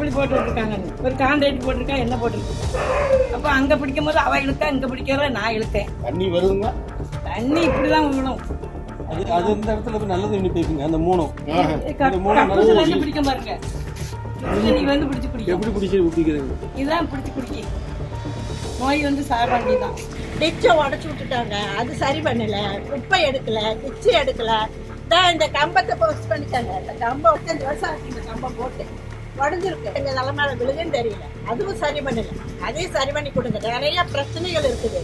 எப்படி போட்டு விட்டுருக்காங்க ஒரு கான்ட்ராக்ட் போட்டிருக்கா என்ன போட்டிருக்கு. அப்போ அங்கே பிடிக்கும் போது அவ இழுத்தா இங்கே பிடிக்கிறத நான் இழுத்தேன். தண்ணி வருதுங்களா தண்ணி இப்படிதான் விழும். அது அது இந்த இடத்துல போய் நல்ல தண்ணி போய்க்குங்க அந்த மூணும் இருந்து பிடிக்க பாருங்க. தண்ணி வந்து பிடிச்சி குடிக்கும் எப்படி பிடிச்சி பிடிக்கிறது இதுதான் பிடிச்சி குடிக்கும் நோய் வந்து சாராண்டி தான் டிச்சை உடச்சி விட்டுட்டாங்க. அது சரி பண்ணல. குப்பை எடுக்கல டிச்சு எடுக்கல. தான் இந்த கம்பத்தை போஸ்ட் பண்ணிட்டாங்க. இந்த கம்பம் வருஷம் ஆச்சு இந்த கம்பம் போட்டு. உடஞ்சிருக்கு எங்க தலைமையில விழுதுன்னு தெரியல. அதுவும் சரி பண்ணல. அதையும் சரி பண்ணி கொடுங்க. நிறைய பிரச்சனைகள் இருக்குது.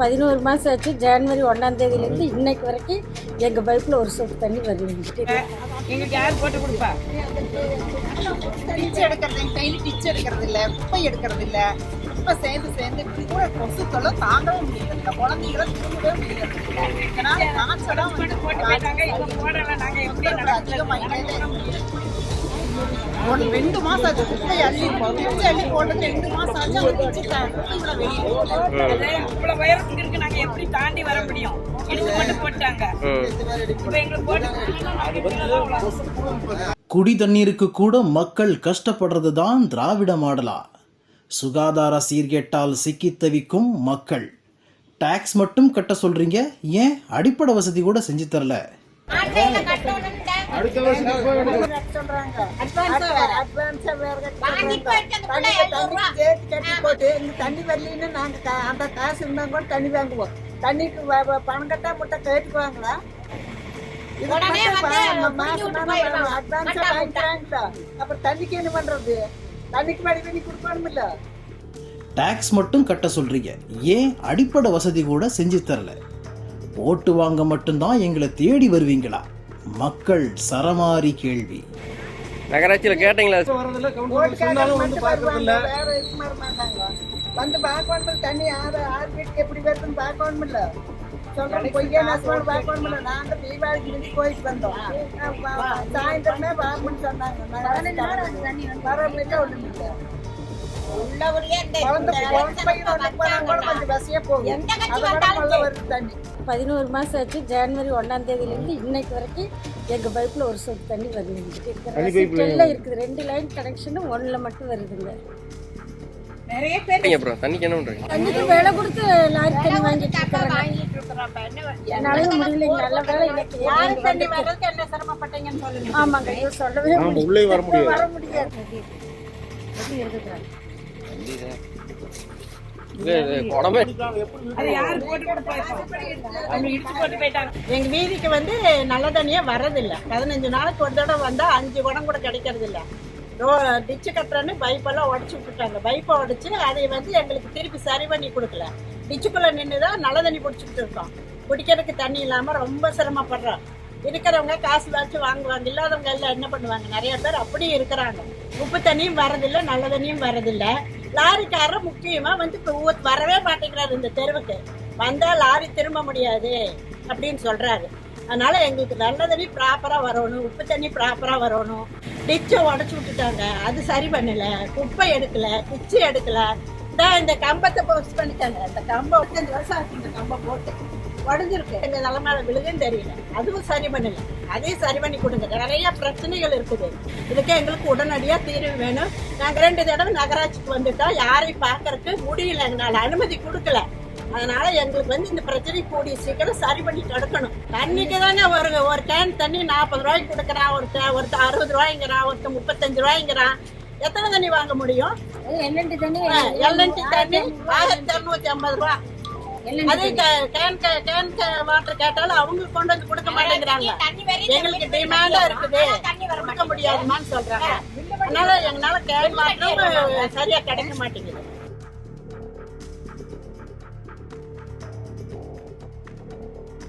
பதினோரு மாதம் ஆச்சு. ஜனவரி ஒன்றாம் தேதியிலேருந்து இன்னைக்கு வரைக்கும் எங்கள் பைப்பில் ஒரு சொட்டு தண்ணி வருது எங்களுக்கு யார் போட்டு கொடுப்பா? டிச்சு எடுக்கிறது கையில டிச்சு எடுக்கிறது இல்ல குப்பை எடுக்கிறது இல்ல. குப்பை சேர்ந்து சேர்ந்து கூட கொசு தொல்லை தாங்கவே முடியல இந்த குழந்தைகளை தூங்கவே முடியல ஏன்னா வந்து நாங்கள். ஒரு ரெண்டு மாசம் ஆச்சு குப்பை அள்ளி குப்பை அள்ளி போட்டு ரெண்டு மாசம் ஆச்சு அவங்க குப்பைகளை வெளியே. அது இவ்வளவு உயரத்துக்கு இருக்கு நாங்க எப்படி தாண்டி வர முடியும் இடிச்சு போட்டு போட்டாங்க இப்ப எங்களுக்கு போட்டு குடி தண்ணீருக்கு கூட மக்கள் கஷ்டப்படுறது தான் திராவிட மாடலா சுகாதார சீர்கேட்டால் சிக்கித் தவிக்கும் மக்கள். டாக்ஸ் மட்டும் கட்ட சொல்றீங்க ஏன் அடிப்படை வசதி கூட செஞ்சு தரல? தண்ணி வரலைன்னு நாங்க அந்த காசு இருந்தா கூட தண்ணி வாங்குவோம். தண்ணிக்கு பணம் கட்டா கேட்டுக்குவாங்களா? மட்டும் வாங்கிக்கிறாங்களா? அப்புறம் தண்ணிக்கு என்ன பண்றது? தண்ணிக்கு வழி பண்ணி கொடுக்கணுமில்ல? டாக்ஸ் மட்டும் கட்ட சொல்றீங்க. ஏன் அடிப்படை வசதி கூட செஞ்சு தரல? ஓட்டு வாங்க மட்டும்தான் எங்களை தேடி வருவீங்களா? மக்கள் சரமாரி கேள்வி. நகராட்சியில் கேட்டீங்களா? வந்து தண்ணி யார் வீட்டுக்கு எப்படி வருதுன்னு பார்க்கணும் இல்ல சொல்றோம் பொய்யா நசுவான்னு பார்க்கணும் நாங்க தீபாவளிக்கு முடிஞ்சு போயிட்டு வந்தோம். சாயந்தரமே வாங்கணும்னு சொன்னாங்க. வரமில்ல ஒண்ணு பதினோரு மாதம் ஆச்சு. ஜனவரி ஒன்றாம் தேதியிலேருந்து இன்னைக்கு வரைக்கும் எங்கள் பைப்பில் ஒரு சொட்டு தண்ணி எல்லாம் இருக்குது. ரெண்டு லைன் கனெக்ஷனும் ஒன்றில் மட்டும் வருதுங்க. நிறைய பேர் தண்ணிக்கு என்ன பண்ணுறீங்க தண்ணிக்கு விலை கொடுத்து லாரி தண்ணி வாங்கிட்டு இருக்காங்க என்னால முடியல நல்ல வேலை இன்னைக்கு யாரு எங்களுக்கு தண்ணி வந்து- வர்றதுக்கு என்ன சிரமப்பட்டீங்கன்னு சொல்லுங்க. ஆமாங்க ஐயோ சொல்லவே உள்ளே வர முடியாது. வர முடியாது. எப்படி எங்க வீதிக்கு வந்து நல்ல தண்ணியே வர்றதில்ல பதினஞ்சு நாளைக்கு ஒரு தடவை வந்தா அஞ்சு குடம் கூட கிடைக்கிறது இல்ல ரோ டிச்சு கட்டுறேன்னு பைப்பெல்லாம் உடச்சி விட்டுட்டாங்க. பைப்பை உடச்சி அதை வந்து எங்களுக்கு திருப்பி சரி பண்ணி கொடுக்கல. டிச்சுக்குள்ள நின்று தான் நல்ல தண்ணி பிடிச்சிக்கிட்டு இருக்கோம் குடிக்கிறதுக்கு தண்ணி இல்லாமல் ரொம்ப சிரமப்படுறோம் இருக்கிறவங்க காசு வச்சு வாங்குவாங்க இல்லாதவங்க எல்லாம் என்ன பண்ணுவாங்க? நிறைய பேர் அப்படியும் இருக்கிறாங்க. உப்பு தண்ணியும் வரதில்லை நல்ல தண்ணியும் வரதில்லை. லாரிக்காரர் முக்கியமாக வந்து வரவே மாட்டேங்கிறாரு இந்த தெருவுக்கு. வந்தால் லாரி திரும்ப முடியாது அப்படின்னு சொல்கிறாரு அதனால் எங்களுக்கு நல்ல தண்ணி ப்ராப்பராக வரணும் உப்பு தண்ணி ப்ராப்பராக வரணும். டிச்சை உடச்சி விட்டுட்டாங்க. அது சரி பண்ணலை. குப்பை எடுக்கலை டிச்சு எடுக்கலை. தான் இந்த கம்பத்தை போஸ்ட் பண்ணிட்டாங்க. இந்த கம்பம் அஞ்சு வருஷம் ஆச்சு இந்த கம்பம் போட்டு. உடஞ்சிருக்கு. எங்க நிலமால விழுகுன்னு தெரியல. அதுவும் சரி பண்ணல. அதையும் சரி பண்ணி கொடுங்க. நிறைய பிரச்சனைகள் இருக்குது. இதுக்கு எங்களுக்கு உடனடியா தீர்வு வேணும். நாங்க ரெண்டு தடவை நகராட்சிக்கு வந்துட்டோம். யாரையும் பார்க்கறதுக்கு முடியல. எங்களால அனுமதி கொடுக்கல. அதனால எங்களுக்கு வந்து இந்த பிரச்சனை கூடிய சீக்கிரம் சரி பண்ணி தடுக்கணும். தண்ணிக்கு தானே ஒரு ஒரு கேன் தண்ணி நாற்பது ரூபாய்க்கு கொடுக்குறான். ஒருத்தன் ஒருத்தன் அறுபது ரூபாய்ங்கிறான். ஒருத்தன் முப்பத்தஞ்சு ரூபாய்ங்கிறான். எத்தனை தண்ணி வாங்க முடியும்? எல்என்டி தண்ணி எல்என்டி தண்ணி ஆயிரத்தி இரநூத்தி ஐம்பது ரூபா. அதே கேன் கேன் வாட்டர் கேட்டாலும் அவங்க கொண்டு வந்து கொடுக்க மாட்டேங்கிறாங்க. எங்களுக்கு டிமாண்டா இருக்குது. கொடுக்க முடியாதுமான்னு சொல்றாங்க. அதனால எங்களால கேன் வாட்டரும் சரியா கிடைக்க மாட்டேங்குது.